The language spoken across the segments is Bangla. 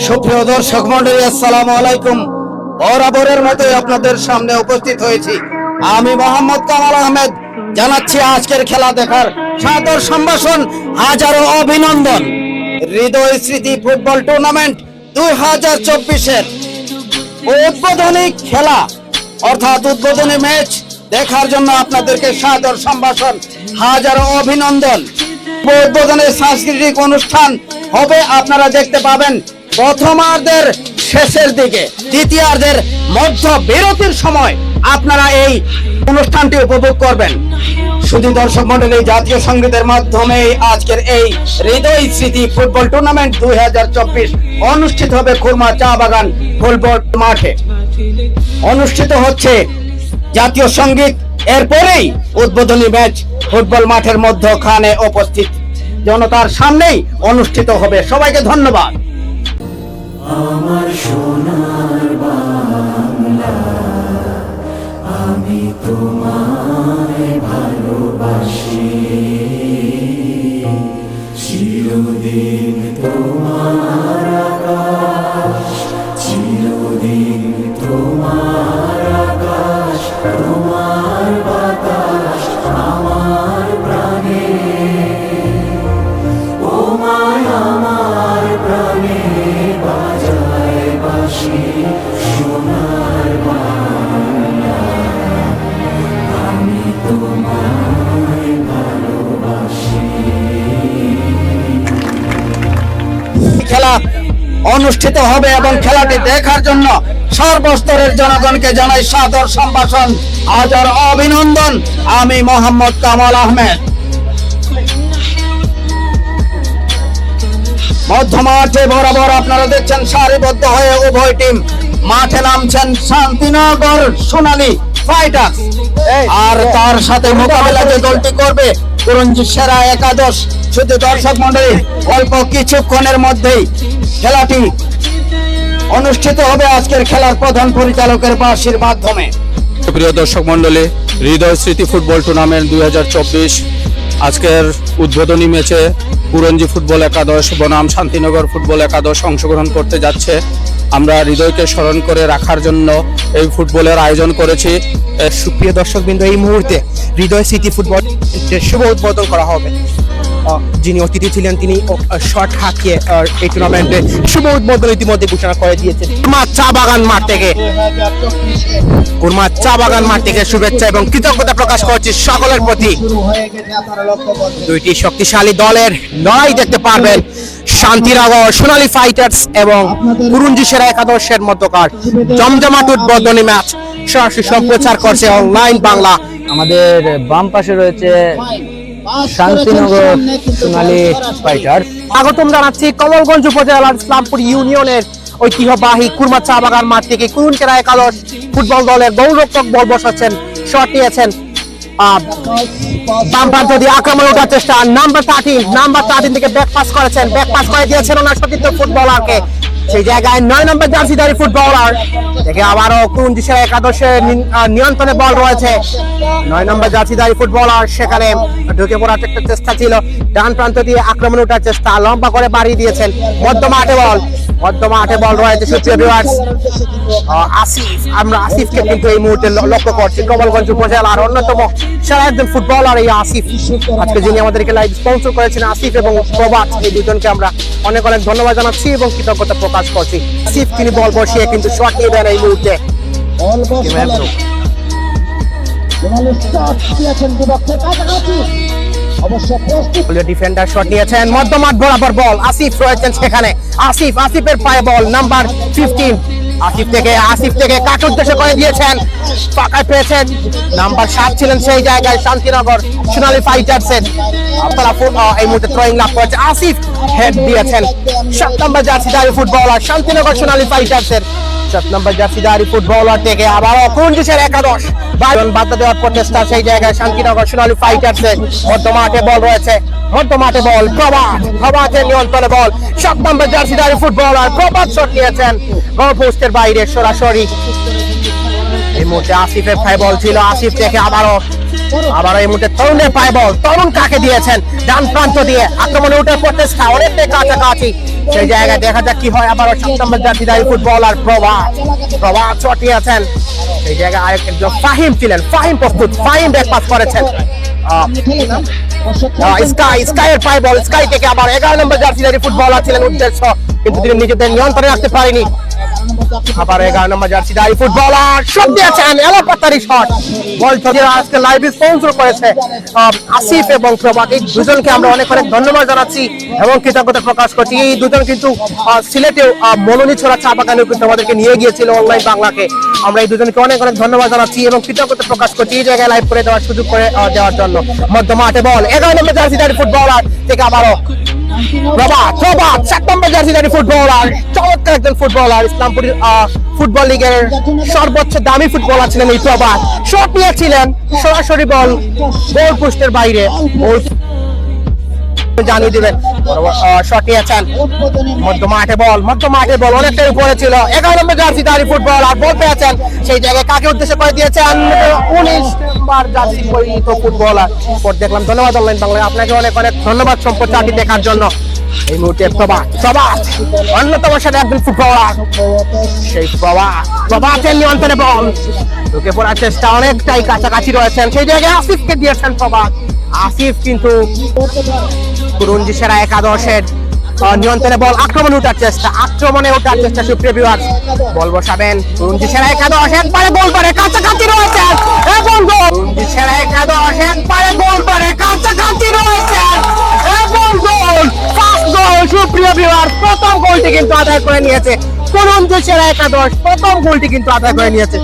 সুপ্রিয় দর্শক মন্ডলী আসসালামু আলাইকুম। বরাবরের মতোই আপনাদের সামনে উপস্থিত হয়েছি। আমি মোহাম্মদ কামাল আহমেদ, জানাচ্ছি আজকের খেলা দেখার সাদর সম্ভাষণ, হাজারো অভিনন্দন। হৃদয় স্মৃতি ফুটবল টুর্নামেন্ট দুই হাজার চব্বিশের উদ্বোধনী খেলা, অর্থাৎ উদ্বোধনী ম্যাচ দেখার জন্য আপনাদেরকে সাদর সম্ভাষণ, হাজারো অভিনন্দন। উদ্বোধনের সাংস্কৃতিক অনুষ্ঠান হবে, আপনারা দেখতে পাবেন প্রথমার্ধের শেষের দিকে, দ্বিতীয়ার্ধের মধ্য বিরতির সময় আপনারা এই অনুষ্ঠানটি উপভোগ করবেন। শুধু দর্শক মন্ডলী জাতীয় সঙ্গীতের মাধ্যমে আজকের এই হৃদয় স্মৃতি ফুটবল টুর্নামেন্ট দু হাজার চব্বিশ অনুষ্ঠিত হবে খুরমা চা বাগান ফুটবল মাঠে। অনুষ্ঠিত হচ্ছে জাতীয় সংগীত, এরপরেই উদ্বোধনী ম্যাচ ফুটবল মাঠের মধ্যখানে উপস্থিত। জনতার সামনেই অনুষ্ঠিত হবে। সবাইকে ধন্যবাদ। আমার সোনার বাংলা অনুষ্ঠিত হবে এবং খেলাটি দেখার জন্য সর্বস্তরের জনগণকে জানাই সাদর সম্ভাষণ। হাজার অভিনন্দন। আমি মোহাম্মদ কামাল আহমেদ। মধ্য মাঠে বরাবর আপনারা দেখছেন সারিবদ্ধ হয়ে উভয় টিম। মাঠে নামছেন শান্তিনগর সোনালী ফাইটার্স। আর তার সাথে মোকাবেলা যে দলটি করবে সেরা একাদশ। শুধু দর্শক মন্ডলী অল্প কিছুক্ষণের মধ্যেই খেলাটি অনুষ্ঠিত হবে আজকের খেলার প্রধান পরিচালকের বাসির মাধ্যমে। প্রিয় দর্শক মন্ডলী হৃদয় স্মৃতি ফুটবল টুর্নামেন্ট দুই হাজার চব্বিশ আজকের উদ্বোধনী ম্যাচে পুরঞ্জি ফুটবল একাদশ বনাম শান্তিনগর ফুটবল একাদশ অংশগ্রহণ করতে যাচ্ছে। আমরা হৃদয়কে স্মরণ করে রাখার জন্য এই ফুটবলের আয়োজন করেছি। সুপ্রিয় দর্শকবৃন্দ এই মুহূর্তে হৃদয় স্মৃতি ফুটবল শুভ উদ্বোধন করা হবে। যিনি অতিথি ছিলেন, তিনি শর্ট হাঁকিয়ে এই টুর্নামেন্টে শুভ উদ্বোধন ইতিমধ্যে ঘোষণা করে দিয়েছেন। কুরমা চা বাগান মাঠ থেকে। কুরমা চা বাগান মাঠ থেকে শুভেচ্ছা এবং কৃতজ্ঞতা প্রকাশ করছি সকলের প্রতি। দুইটি শক্তিশালী দলের লড়াই দেখতে পারবেন শান্তিনগর সোনালী ফাইটার্স এবং কুরুঞ্জি সেরা একাদশের মধ্যকার জমজমাট উদ্বোধনী ম্যাচ। সরাসরি সম্প্রচার করছে অনলাইন বাংলা। আমাদের বাম পাশে রয়েছে শান্তিনগর সোনালী ফাইটার্স স্বাগতম জানাচ্ছি কমলগঞ্জ উপজেলার ইসলামপুর ইউনিয়নের ঐতিহ্যবাহী কুরমা চা বাগান মাঠ থেকে কুরুন কেরা একাদশ ফুটবল দলের গৌরক্ষক বল বসাচ্ছেন শট নিয়েছেন। আহ, বাম প্রান্ত দিয়ে আক্রমণ ওঠার চেষ্টা। নাম্বার থার্টিন নাম্বার থার্টিন থেকে ব্যাক করেছেন। ব্যাক করে দিয়েছেন ওনার সতীর্থ ফুটবলারকে সেই জায়গায় নয় নম্বর জার্সিধারী ফুটবলার। দেখে আবারও কোন দিশা একাদশে নিয়ন্ত্রণে বল রয়েছে। নয় নম্বর জার্সিধারী ফুটবলার, সেখানে ঢুকে পড়ার একটা চেষ্টা ছিল। ডান প্রান্ত দিয়ে আক্রমণ ওঠার চেষ্টা, লম্বা করে বাড়িয়ে দিয়েছেন মধ্য মাঠে বল। মধ্য মাঠে বল রয়েছে সুপ্রিয় আসিফ, আমরা আসিফকে কিন্তু এই মুহূর্তে লক্ষ্য করছি। কমলগঞ্জ উপজেলার অন্যতম সেরা একজন ফুটবলার এই আসিফ। যিনি আমাদেরকে লাইভ স্পন্সর করেছেন আসিফ এবং প্রবাদ এই দুজনকে আমরা অনেক অনেক ধন্যবাদ জানাচ্ছি এবং কৃতজ্ঞতা প্রকাশ করছি। আসিফ, তিনি বল বসিয়ে কিন্তু শট নিয়ে দেন এই মুহূর্তে। ডিফেন্ডার শট নিয়েছেন। মধ্যমাঠ বরাবর বল আসিফ রয়েছেন সেখানে। আসিফ, আসিফের পায়ে বল নাম্বার ফিফটিন আসিফ থেকে আসিফ থেকে উদ্দেশ্য করে দিয়েছেন। ফাঁকায় পেয়েছেন। নাম্বার সাত ছিলেন সেই জায়গায় শান্তিনগর সোনালী ফাইটার্সের আপনারা এই মুহূর্তে লাভ করেছে আসিফ হেড দিয়েছেন। সাত নম্বর জার্সিদারি ফুটবলার শান্তিনগর সোনালী ফাইটার্সের নম্বর জাফিদারি ফুটবলার থেকে আবার একাদশ। দেওয়ার সেই জায়গায় শান্তিনগর সোনালী ফাইটার্সের মধ্য মাঠে বল রয়েছে। মধ্য মাঠে বল প্রভাত প্রভাতের নিয়ন্ত্রণে বল। সাত নম্বর জার্সিদারি ফুটবলার প্রভাত শট নিয়েছেন। পোস্টের বাইরে সরাসরি। এই মুহূর্তে আসিফের ফাই বল ছিল। আসিফ থেকে আবারও আবার এই মুহূর্তে তরুণের পায় বল তরুণ কাকে দিয়েছেন? ডান প্রান্ত দিয়ে আক্রমণে উঠে প্রচেষ্টা, অনেকটাই কাছাকাছি। সেই জায়গায় দেখা যাক কি হয়। আবার সাত নম্বর জাতিদারী ফুটবলার প্রভা প্রভাত চটিয়েছেন সেই জায়গায় আরেক একজন ফাহিম ছিলেন। ফাহিম প্রস্তুত। ফাহিম ব্যাক পাস করেছেন। স্কাই, স্কাইয়ের পায় বল স্কাই থেকে আবার এগারো নম্বর জার্সিদারি ফুটবলার ছিলেন উদ্দেশ্য। কিন্তু তিনি নিজেদের নিয়ন্ত্রণে রাখতে পারেনি। এগারো নম্বর জার্সি ফুটবলার। দিয়েছেন এলোপাতারি শট। বল আজকে লাইভ স্পন্সর করেছে আসিফ এবং প্রভাত। এই দুজনকে আমরা অনেক অনেক ধন্যবাদ জানাচ্ছি এবং কৃতজ্ঞতা প্রকাশ করছি। এই দুজন কিন্তু সিলেটেও মননি ছোড়া চা বাগানেও কিন্তু আমাদেরকে নিয়ে গিয়েছিল অনলাইন বাংলাকে। আমরা এই দুজনকে অনেক অনেক ধন্যবাদ জানাচ্ছি এবং কৃতজ্ঞতা প্রকাশ করছি এই জায়গায় লাইভ করে দেওয়ার সুযোগ করে দেওয়ার জন্য। মধ্য মাঠে বল, এগারো নম্বর জার্সি দাঁড়ি ফুটবলার থেকে আবারও প্রভাত প্রভাত সাত নম্বর জার্সিদারি ফুটবলার, চমৎকার একজন ফুটবলার ইসলামপুর ফুটবল লিগের সর্বোচ্চ দামি ফুটবলার ছিলেন এই প্রবাদ শট নিয়েছিলেন, সরাসরি বল, গোল পোস্টের বাইরে। জানিয়ে দিবেন। শট নিয়েছেন মধ্য মাঠে বল মধ্য মাঠে বল, অনেকটাই উপরে ছিল। এগারো নম্বর জার্সি দাঁড়ি ফুটবল, আর বল পেয়েছেন সেই জায়গায় কাকে উদ্দেশ্য করে দিয়েছেন? উনিশ দেখলাম ধন্যবাদ আপনাকে অনেক অনেক ধন্যবাদ দেখার জন্য। এই অন্যতম একজন সেই নিয়ন্ত্রণে পড়ার চেষ্টা অনেকটাই কাছাকাছি রয়েছেন। সেই জায়গায় আসিফকে দিয়েছেন প্রভাত। আসিফ কিন্তু কুরুঞ্জি সেরা একাদশের নিয়ন্ত্রণে বল আক্রমণে ওঠার চেষ্টা, আক্রমণে ওঠার চেষ্টা সুপ্রিয় বিভাগ বল বসাবেন। রঞ্জি সেরা একাদশ, একবারে গোল করে, কাছাকাছি রয়েছে। কুরুঞ্জি সেরা একাদশ, একবারে গোল করে, কাছাকাছি রয়েছে। সুপ্রিয় বিভাগ প্রথম গোলটি কিন্তু আদায় করে নিয়েছে একাদশ। প্রথম গোলটি কিন্তু আদায় করে নিয়েছে।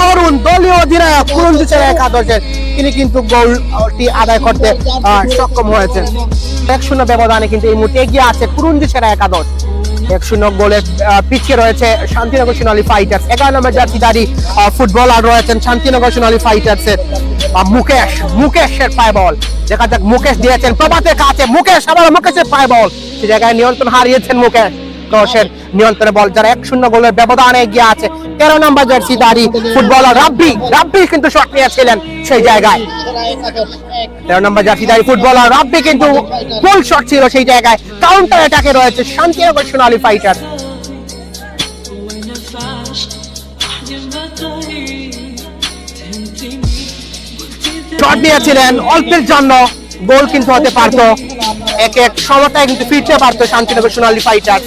তরুণ দলীয় সেরা তিনি কিন্তু আদায় করতে সক্ষম এক শূন্য ব্যবধানে কিন্তু এই মুহূর্তে এগিয়ে আছে কুরুঞ্জি সেরা একাদশ। এক শূন্য রয়েছে শান্তিনগর সোনালী এগারো রয়েছেন শান্তিনগর সোনালী মুকেশ, মুকেশের দেখা যাক মুকেশ দিয়েছেন কাছে মুকেশ আবার মুকেশের জায়গায় নিয়ন্ত্রণ হারিয়েছেন মুকেশ। দশের নিয়ন্ত্রণে বল, যারা এক শূন্য গোলের ব্যবধানে এগিয়ে আছে। তেরো নম্বর জার্সি দাঁড়ি, ফুটবলার রাব্বি রাব্বি কিন্তু শট নিয়েছিলেন সেই জায়গায়। তেরো নম্বর জার্সি দাঁড়ি, ফুটবলার রাব্বি কিন্তু ফুল শট ছিল সেই জায়গায়। কাউন্টার অ্যাটাকে রয়েছে শান্তিনগর সোনালী ফাইটার শট নিয়েছিলেন, অল্পের জন্য গোল কিন্তু হতে পারতো। এক এক সমতায় কিন্তু ফিরতে পারতো শান্তিনগর সোনালী ফাইটার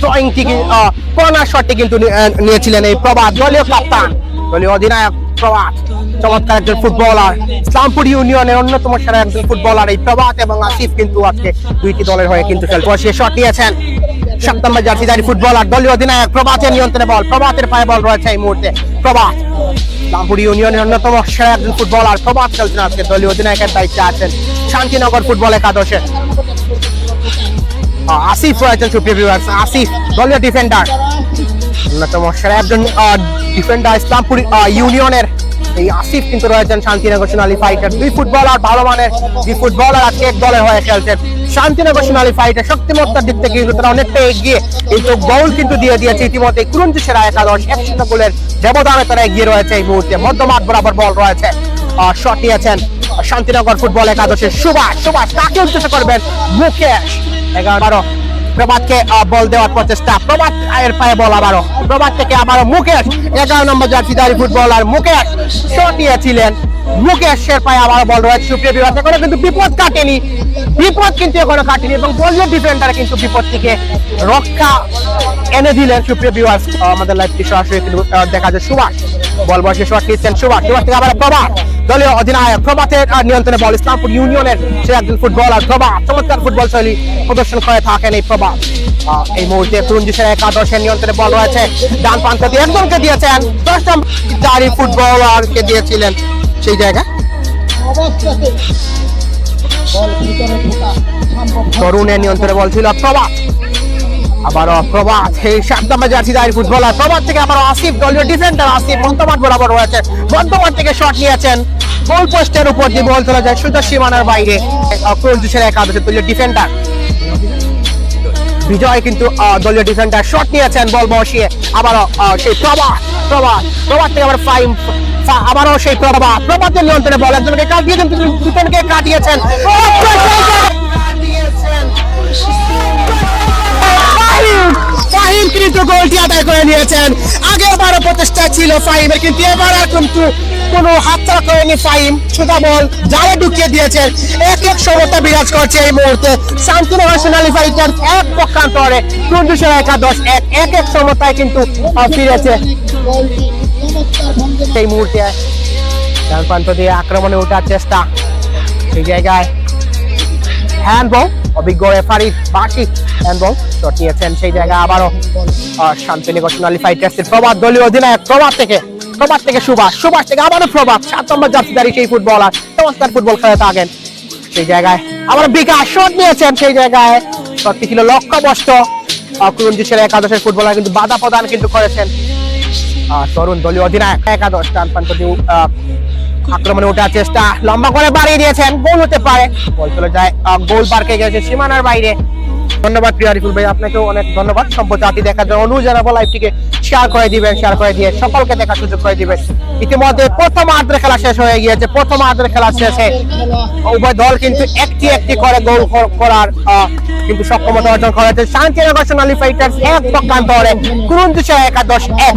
ড্রয়িংটি কর্নার শটটি কিন্তু নিয়েছিলেন এই প্রবাদ দলীয় কাপ্তান দলীয় অধিনায়ক প্রভাত। চমৎকার একজন ফুটবলার ইসলামপুর ইউনিয়নের অন্যতম সেরা একজন ফুটবলার এই প্রভাত এবং আসিফ কিন্তু আজকে দুইটি দলের হয়ে কিন্তু খেলতে সে নিয়েছেন। সাত নম্বর জার্সিদারি ফুটবলার, দলীয় অধিনায়ক প্রভাতের নিয়ন্ত্রণে বল, প্রভাতের পায়ে বল রয়েছে এই মুহূর্তে। প্রভাত ইউনিয়নের অন্যতম সেরা একজন ফুটবলার, প্রভাত খেলছেন আজকে, দলীয় অধিনায়কের দায়িত্বে আছেন শান্তিনগর ফুটবল একাদশে। আসিফ রয়েছেন সুপ্রিয় ভিউয়ার্স আসিফ, দলীয় ডিফেন্ডার অন্যতম সেরা একজন ডিফেন্ডার ইসলামপুর ইউনিয়নের এই আসিফ কিন্তু রয়েছেন শান্তিনগর সোনালী ফাইটার। দুই ফুটবলার, ভালো মানের দুই ফুটবলার আজকে এক দলের হয়ে খেলছেন। শান্তিনগর সোনালী ফাইটার শক্তিমত্তার দিক থেকে কিন্তু তারা অনেকটা এগিয়ে কিন্তু গোল কিন্তু দিয়ে দিয়েছে। ইতিমধ্যে কুরুঞ্জি সেরা একাদশ এক শূন্য গোলের ব্যবধানে তারা এগিয়ে রয়েছে এই মুহূর্তে। মধ্যমাঠ বরাবর বল রয়েছে। শট নিয়েছেন শান্তিনগর ফুটবল একাদশের সুভাষ। সুভাষ, কাকে উদ্দেশ্য করবেন? মুকেশ। এগারো প্রভাতকে বল দেওয়ার প্রচেষ্টা। প্রভাত এর পায়ে বল আবারও। প্রভাত থেকে আবারও মুকেশ, এগারো নম্বর জার্সিদারি ফুটবলার মুকেশ শট নিয়েছিলেন মুকেশের পায়ে আবারও বল রয়েছে। সুপ্রিয় বিভাগ কিন্তু বিপদ কাটেনি। বিপদ কিন্তু এখনও কাটেনি এবং দলীয় ডিফেন্ডার কিন্তু বিপদ থেকে রক্ষা এনে দিলেন সুপ্রিয় বিভাগ আমাদের লাইভটি সরাসরি কিন্তু দেখা যায় সুভাষ। বল বসে শট নিচ্ছেন সুভাষ সুভাষ থেকে আবার প্রভাত। দলীয় অধিনায়ক প্রভাতের নিয়ন্ত্রণে বল। ইসলামপুর ইউনিয়নের সে একজন ফুটবলার প্রভাত। চমৎকার ফুটবল শৈলী প্রদর্শন করে থাকেন এই প্রভাত। এই মুহূর্তে তুরঞ্জিসের একাদশের নিয়ন্ত্রণে বল রয়েছে। ডান প্রান্ত দিয়ে একজনকে দিয়েছেন দশ নম্বর ফুটবলারকে দিয়েছিলেন সেই জায়গায় তরুণের নিয়ন্ত্রণে বল ছিল প্রভাত আবারও প্রভাত এই সাত নম্বর জার্সি দাঁড়িয়ে ফুটবলার। প্রভাত থেকে আবারও আসিফ, দলীয় ডিফেন্ডার আসিফ মন্তমাঠ বরাবর রয়েছে মন্তমাঠ থেকে শট নিয়েছেন। গোল পোস্টের উপর দিয়ে বল চলে যায় সুন্দর সীমানার বাইরে। কুরুল দুশের একাদশের দলীয় ডিফেন্ডার বিজয় কিন্তু দলীয় ডিফেন্ডার শট নিয়েছেন, বল বসিয়ে। আবারও সেই প্রবাহ প্রবাহ প্রবাহ থেকে আবার ফাইম ফা- আবারও সেই প্রবাহ প্রবাহের নিয়ন্ত্রণে বল একজনকে কাটিয়ে কিন্তু দুজনকে কাটিয়েছেন। আদায় করে নিয়েছেন। প্রচেষ্টা ছিল কিন্তু এবার কিন্তু কোনো হাতছাড়া করেনি ঢুকিয়ে দিয়েছেন। এক এক সমতা বিরাজ করছে এই মুহূর্তে। এক একাদশ, এক এক এক সমতায় কিন্তু ফিরেছে। সেই মুহূর্তে ডান প্রান্ত দিয়ে আক্রমণে ওঠার চেষ্টা। সেই জায়গায় অভিজ্ঞ শট নিয়েছেন। সেই জায়গায় আবারও প্রভাত দলীয় অধিনায়ক, প্রভাত থেকে প্রভাত থেকে সুভাষ। সুভাষ থেকে আবারও প্রভাত। সাত নম্বর সেই ফুটবলার, চমৎকার ফুটবল খেলে থাকেন। সেই জায়গায় আবার বিকাশ শট নিয়েছেন। সেই জায়গায় শটটি ছিল লক্ষ্যবস্ত। কুরুঞ্জিসের একাদশের ফুটবলার কিন্তু বাধা প্রদান কিন্তু করেছেন। তরুণ দলীয় অধিনায়ক একাদশ টান প্রান্ত দিয়ে আক্রমণে ওঠার চেষ্টা লম্বা করে বাড়িয়ে দিয়েছেন, গোল হতে পারে। বল চলে যায় গোল পার্কে গেছে সীমানার বাইরে। ধন্যবাদ প্রিয় আরিফুল ভাই, আপনাকেও অনেক ধন্যবাদ। সম্প্রচারটি দেখার জন্য অনুরোধ জানাব লাইভটিকে শেয়ার করে দিবেন শেয়ার করে দিয়ে সকলকে দেখার সুযোগ করে দিবেন। ইতিমধ্যে প্রথম আর্ধের খেলা শেষ হয়ে গিয়েছে, প্রথম আর্ধের খেলা শেষে উভয় দল কিন্তু একটি একটি করে গোল করার কিন্তু সক্ষমতা অর্জন করেছে। শান্তিনগর সোনালী ফাইটার্স এক পক্ষান্তরে কুরুন্দিশা একাদশ এক।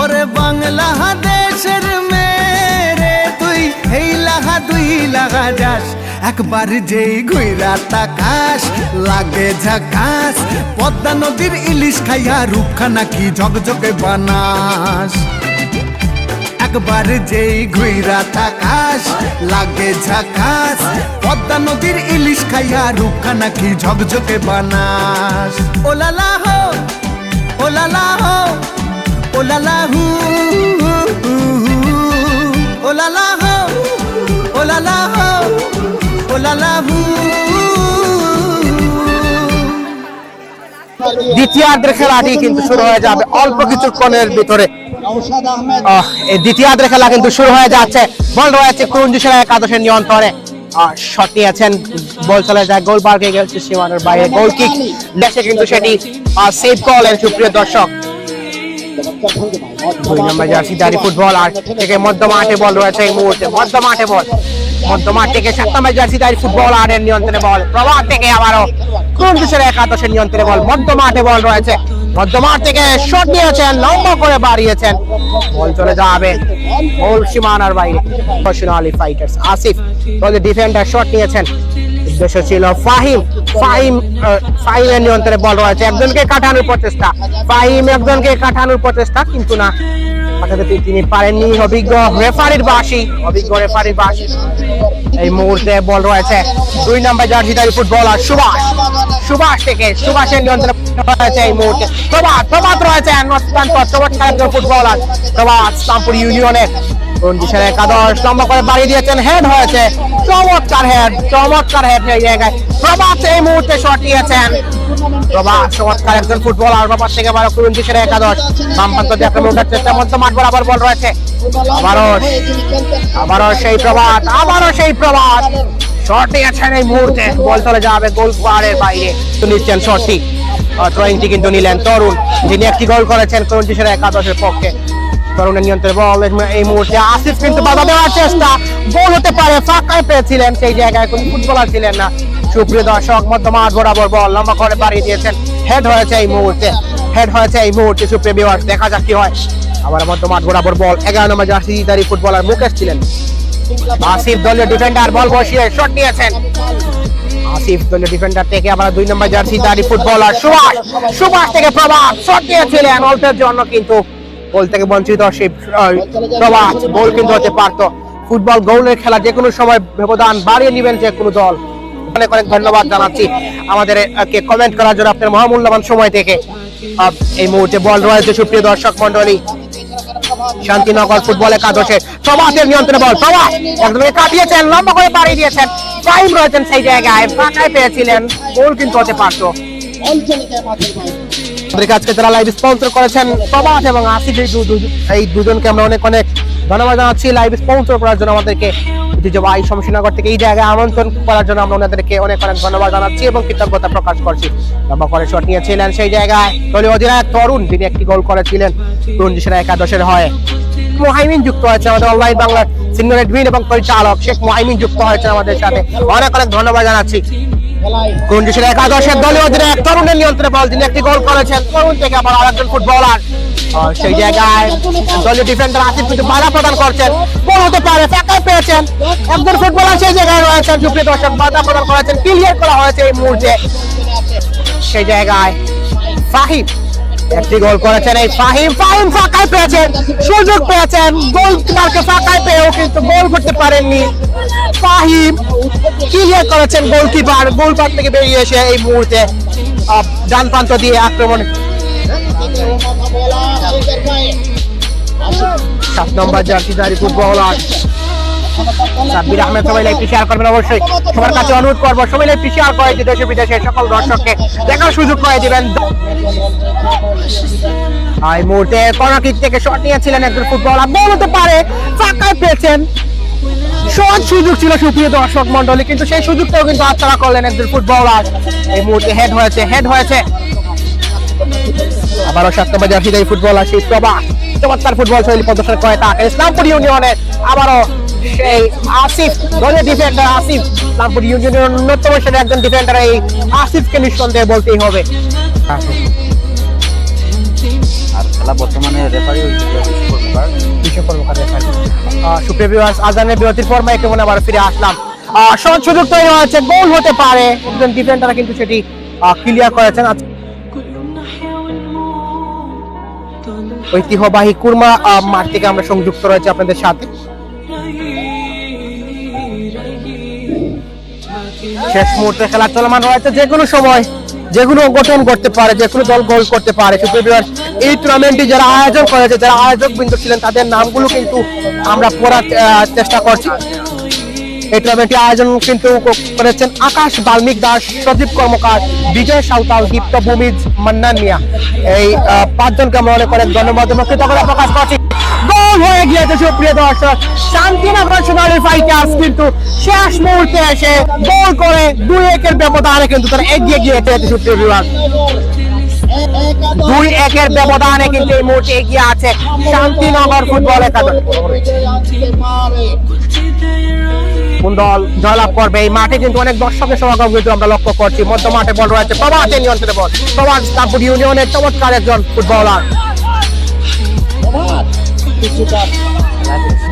ওরে বাংলা দেশের মেরে তুই, এই লাহা দুই লাগা যাস। একবার যেই ঘুইরা তাকাস, লাগে ঝাকাস, পদ্মা নদীর ইলিশ খাইয়া রূপখানা কি ঝকঝকে বানাস। একবার যেই ঘুইরা তাকাস, লাগে ঝাকাস, পদ্মা নদীর ইলিশ খাইয়া রূপখানা কি ঝকঝকে বানাস। ওলালা হো ওলালা হো। ওলালা হু ওলালা হো ওলালা হো ওলালা হু দ্বিতীয়ার্ধের খেলাটি কিন্তু শুরু হয়ে যাবে অল্প কিছুক্ষণের ভিতরে। দ্বিতীয়ার্ধের খেলা কিন্তু শুরু হয়ে যাচ্ছে। বল রয়েছে কুরুঞ্জিসের একাদশের নিয়ন্ত্রণে। শট নিয়েছেন, বল চলে যায় গোল পার্কে গেছে সীমানার বাইরে। গোল কিক দেশে কিন্তু সেটি সেভ করলেন সুপ্রিয় দর্শক। দুই নম্বর জার্সি দাঁড়ি ফুটবল আর থেকে মধ্য মাঠে বল রয়েছে এই মুহূর্তে। মধ্য মাঠে বল। মধ্য মাঠ থেকে সাত নম্বর জার্সি দাঁড়ি ফুটবল আর নিয়ন্ত্রণে বল। প্রভাব থেকে আবারও কুরুঞ্জিসের একাদশের নিয়ন্ত্রণে বল? মধ্য মাঠে বল রয়েছে। মাঠ থেকে শট নিয়েছেন, লম্বা করে বাড়িয়েছেন। বল চলে যাবে গোল সীমানার বাইরে। আলী ফাইটার্স আসিফ বলে ডিফেন্ডার শট নিয়েছেন। উদ্দেশ্য ছিল ফাহিম ফাহিম ফাহিমের নিয়ন্ত্রণে বল রয়েছে। একজনকে কাটানোর প্রচেষ্টা, ফাহিম একজনকে কাটানোর প্রচেষ্টা, কিন্তু না। তিনি পারেননি অভিজ্ঞ রেফারির বাসি অভিজ্ঞ রেফারির বাসি এই মুহূর্তে বল রয়েছে দুই নম্বর জার্সিদারি ফুটবলার সুভাষ। সুভাষ থেকে সুভাষের নিয়ন্ত্রণে রয়েছে এই মুহূর্তে। প্রভাত প্রভাত রয়েছে ফুটবলার। প্রভাত ইউনিয়নের রঞ্জিসের একাদশ? লম্বা করে বাড়িয়ে দিয়েছেন হেড হয়েছে। চমৎকার হেড চমৎকার হেড এই জায়গায়। প্রভাত এই মুহূর্তে শট নিয়েছেন। প্রভাত, চমৎকার একজন ফুটবলার প্রভাত থেকে আবার রঞ্জিসের একাদশ? বাম প্রান্ত দিয়ে আক্রমণ ওঠার চেষ্টা মধ্য মাঠ বরাবর বল রয়েছে। আবারও আবারও সেই প্রভাত, আবারও সেই প্রভাত। শট নিয়েছেন এই মুহূর্তে। বল চলে যাবে গোল পাড়ের বাইরে। তো নিচ্ছেন শটটি থ্রোয়িংটি কিন্তু নিলেন। তরুণ, যিনি একটি গোল করেছেন রঞ্জিসের একাদশের পক্ষে। তরুণের নিয়ন্ত্রণে বল এই মুহূর্তে আসিফ কিন্তু দেওয়ার চেষ্টা। গোল হতে পারে, ফাঁকায় পেয়েছিলেন সেই জায়গায় কোনো ফুটবলার ছিলেন না। সুপ্রিয় দর্শক মধ্য মাঠ বরাবর বল লম্বা করে বাড়িয়ে দিয়েছেন। হেড হয়েছে এই মুহূর্তে হেড হয়েছে এই মুহূর্তে সুপ্রিয় বিভাগ দেখা যাক কি হয়। আবার মধ্য মাঠ বরাবর বল, এগারো নম্বর জার্সি দারি ফুটবলার মুকেশ ছিলেন। আসিফ দলীয় ডিফেন্ডার বল বসিয়ে শট নিয়েছেন। আসিফ দলীয় ডিফেন্ডার থেকে আবার দুই নম্বর জার্সি দারি ফুটবলার সুভাষ। সুভাষ থেকে প্রভাত শট নিয়েছিলেন অল্পের জন্য কিন্তু গোল থেকে বঞ্চিত, সেই প্রভাত গোল কিন্তু হতে পারতো। ফুটবল গোলের খেলা যে কোনো সময় ব্যবধান বাড়িয়ে নেবেন যে কোনো দল। অনেক অনেক ধন্যবাদ জানাচ্ছি আমাদের কে কমেন্ট করার জন্য আপনার মহামূল্যবান সময় থেকে। এই মুহূর্তে বল রয়েছে সুপ্রিয় দর্শক মন্ডলী শান্তিনগর ফুটবল একাদশের প্রবাসের নিয়ন্ত্রণে বল প্রবাস একদমই কাটিয়েছেন লম্বা করে পাড়িয়ে দিয়েছেন। টাইম রয়েছেন সেই জায়গায়, ফাঁকায় পেয়েছিলেন। গোল কিন্তু হতে পারতো। আমাদের আজকে যারা লাইভ স্পন্সর করেছেন প্রবাস এবং আসিফ এই দুজনকে আমরা অনেক অনেক ধন্যবাদ জানাচ্ছি লাইভ স্পন্সর করার জন্য আমাদেরকে। ঐতিহ্যবাহী শমশীনগর থেকে এই জায়গায় আমন্ত্রণ করার জন্য আমরা ওনাদেরকে অনেক অনেক ধন্যবাদ জানাচ্ছি এবং কৃতজ্ঞতা প্রকাশ করছি। লম্বা করে শট নিয়েছিলেন সেই জায়গায়। দলীয় অধিনায়ক তরুণ, যিনি একটি গোল করেছিলেন। রঞ্জি সেনা একাদশের হয়। মোহাইমিন যুক্ত হয়েছে আমাদের অনলাইন বাংলার সিনিয়র এডমিন এবং পরিচালক শেখ মোহাইমিন যুক্ত হয়েছে আমাদের সাথে। অনেক অনেক ধন্যবাদ জানাচ্ছি। কুঞ্জিসের একাদশের দলীয় অধিনায়ক তরুণের নিয়ন্ত্রণে বল তিনি একটি গোল করেছেন তরুণ থেকে আবার আরেকজন ফুটবলার। সেই জায়গায় দলীয় ডিফেন্ডার আসিফ কিন্তু বাধা প্রদান করছেন। গোল হতে পারে ফাঁকা পেয়েছেন। একজন ফুটবলার সেই জায়গায় রয়েছেন। সুপ্রিয় দর্শক, বাধা প্রদান করেছেন, ক্লিয়ার করা হয়েছে এই মুহূর্তে। সেই জায়গায় ফাহিম একটি গোল করেছেন এই ফাহিম ফাহিম ফাঁকায় পেয়েছেন, সুযোগ পেয়েছেন। গোল কিপারকে ফাঁকায় পেয়েও কিন্তু গোল করতে পারেননি ফাহিম ক্লিয়ার করেছেন গোলকিপার? গোলপার থেকে বেরিয়ে এসে এই মুহূর্তে ডান প্রান্ত দিয়ে আক্রমণ। সাত নম্বর জার্সি জার্সিদারি ফুটবলার। সাব্বির আহমেদ সবাই লাইভটি শেয়ার করবেন অবশ্যই। সবার কাছে অনুরোধ করব, সবাই লাইভটি শেয়ার করে দিয়ে দেশে বিদেশের সকল দর্শককে দেখার সুযোগ করে দিবেন। এই মুহূর্তে কর্নার থেকে শট নিয়েছিলেন একজন ফুটবলার বল হতে পারে ফাঁকায় পেয়েছেন। সহজ সুযোগ ছিল সুপ্রিয় দর্শক মন্ডলী কিন্তু সেই সুযোগটাও কিন্তু করলেন একজন ফুটবলার এই মুহূর্তে হেড হয়েছে হেড হয়েছে। আবারও সাত নম্বর ফুটবলার সেই চমৎকার ফুটবল শৈলী প্রদর্শন করে তাকে ইসলামপুর ইউনিয়নের আবারও সেই আসিফ ডিফেন্ডার আসিফ। ইউনিয়নের অন্যতম সেটা একজন ডিফেন্ডার এই আসিফকে নিঃসন্দেহে বলতেই হবে। আর খেলা বর্তমানে রেফারি সুপ্রিয় viewers, আজানের বিরতির পর মাইকে মনে আবার ফিরে আসলাম। সহজ সুযোগ তৈরি হয়েছে গোল হতে পারে। একজন ডিফেন্ডার কিন্তু সেটি ক্লিয়ার করেছেন। ঐতিহ্যবাহী কুরমা মাঠ থেকে আমরা সংযুক্ত রয়েছে আপনাদের সাথে। শেষ মুহূর্তে খেলা চলমান রয়েছে যে কোনো সময় যেগুলো গঠন করতে পারে, যে কোনো দল গোল করতে পারে। সুপ্রিয় এই টুর্নামেন্টটি যারা আয়োজন করেছে, যারা আয়োজক বিন্দু ছিলেন, তাদের নামগুলো কিন্তু আমরা পড়ার চেষ্টা করছি। এই টুর্নামেন্টটি আয়োজন কিন্তু করেছেন আকাশ বাল্মিক দাস সজীব কর্মকার, বিজয় সাঁওতাল, দীপ্ত ভূমিজ মান্নান মিয়া। এই পাঁচজনকে আমরা অনেক অনেক ধন্যবাদ কৃতজ্ঞতা প্রকাশ করছি। হয়ে গিয়েছে সুপ্রিয় দর্শক। কিন্তু শেষ মুহূর্তে এসে গোল করে দুই একের ব্যবধানে কিন্তু তারা এগিয়ে গিয়েছে, সুপ্রিয় বিভাগ দুই একের ব্যবধানে কিন্তু এই মুহূর্তে এগিয়ে আছে শান্তিনগর ফুটবল একাদশ। কোন দল জয়লাভ করবে? এই মাঠে কিন্তু অনেক দর্শকের সমাগম কিন্তু আমরা লক্ষ্য করছি। মধ্য মাঠে বল রয়েছে প্রবাসের নিয়ন্ত্রণে বল। ইউনিয়নের চমৎকার একজন ফুটবলার।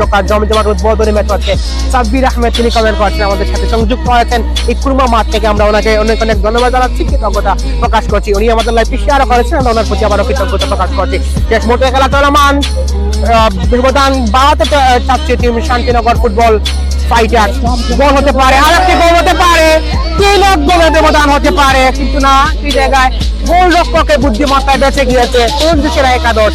দোকান জমজমাট উদ্বোধনী হচ্ছে। সাব্বির আহমেদ, তিনি কমেন্ট করছেন আমাদের সাথে। সংযুক্ত হয়েছেন এই কুরমা মাঠ থেকে। আমরা ওনাকে অনেক অনেক ধন্যবাদ জানাচ্ছি, কৃতজ্ঞতা প্রকাশ করছি। উনি আমাদের লাইফ শেয়ার করেছেন, আমরা ওনার প্রতি আবারও কৃতজ্ঞতা প্রকাশ করছি। শেষ মুহূর্তে খেলা চলমান। বাড়াতে চাচ্ছে team Shantinagar football fighter goal হতে পারে, আর একটি গোল হতে পারে। তিন গোলের হতে পারে, কিন্তু না সেই জায়গায় গোল রক্ষকের বুদ্ধিমত্তায় বেঁচে গিয়েছে কোন দেশের একাদশ?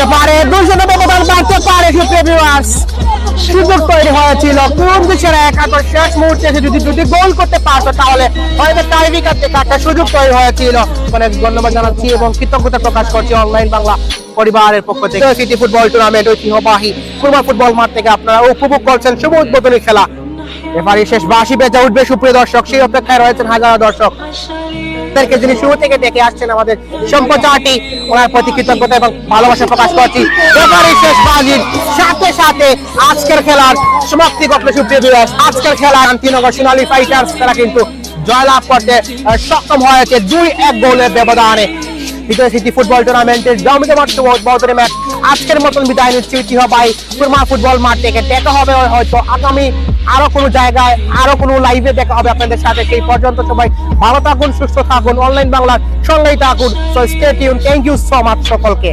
হতে পারে বাড়তে পারে সুযোগ তৈরি হয়েছিল। কোন দেশের একাদশ শেষ মুহূর্তে এসে যদি গোল করতে পারতো, তাহলে হয়তো থেকে একটা সুযোগ তৈরি হয়েছিল। অনেক ধন্যবাদ জানাচ্ছি এবং কৃতজ্ঞতা প্রকাশ করছি অনলাইন বাংলা পরিবারের পক্ষ থেকে। সিটি ফুটবল টুর্নামেন্ট ঐতিহ্যবাহী ফুটবল মাঠ থেকে আপনারা উপভোগ করছেন শুভ উদ্বোধনী খেলা। এবারে শেষ বাসি বেজা উঠবে। সুপ্রিয় দর্শক, সেই অপেক্ষায় রয়েছেন হাজার দর্শক। তাদেরকে যিনি শুরু থেকে আসছেন, আমাদের সম্প্রচারটি ওনার প্রতি কৃতজ্ঞতা এবং ভালোবাসা প্রকাশ করছি। এবারে শেষ বাজির সাথে সাথে আজকের খেলার সমাপ্তি ঘটলো, সুপ্রিয় বিভাস আজকের খেলা শান্তিনগর সোনালী ফাইটার্স, তারা কিন্তু জয়লাভ করতে সক্ষম হয়েছে। দুই এক গোলের ব্যবধানে। বিজয় সিটি ফুটবল টুর্নামেন্টের জমিজমাট বদরে ম্যাচ আজকের মতন বিদায় নিচ্ছি। ঐতিহ্যবাহী সুরমা ফুটবল মাঠ থেকে দেখা হবে হয়তো আগামী আরও কোনো জায়গায়, আরও কোনো লাইভে দেখা হবে আপনাদের সাথে। সেই পর্যন্ত সবাই ভালো থাকুন, সুস্থ থাকুন। অনলাইন বাংলার সঙ্গেই থাকুন। So stay tune thank you so much সকলকে।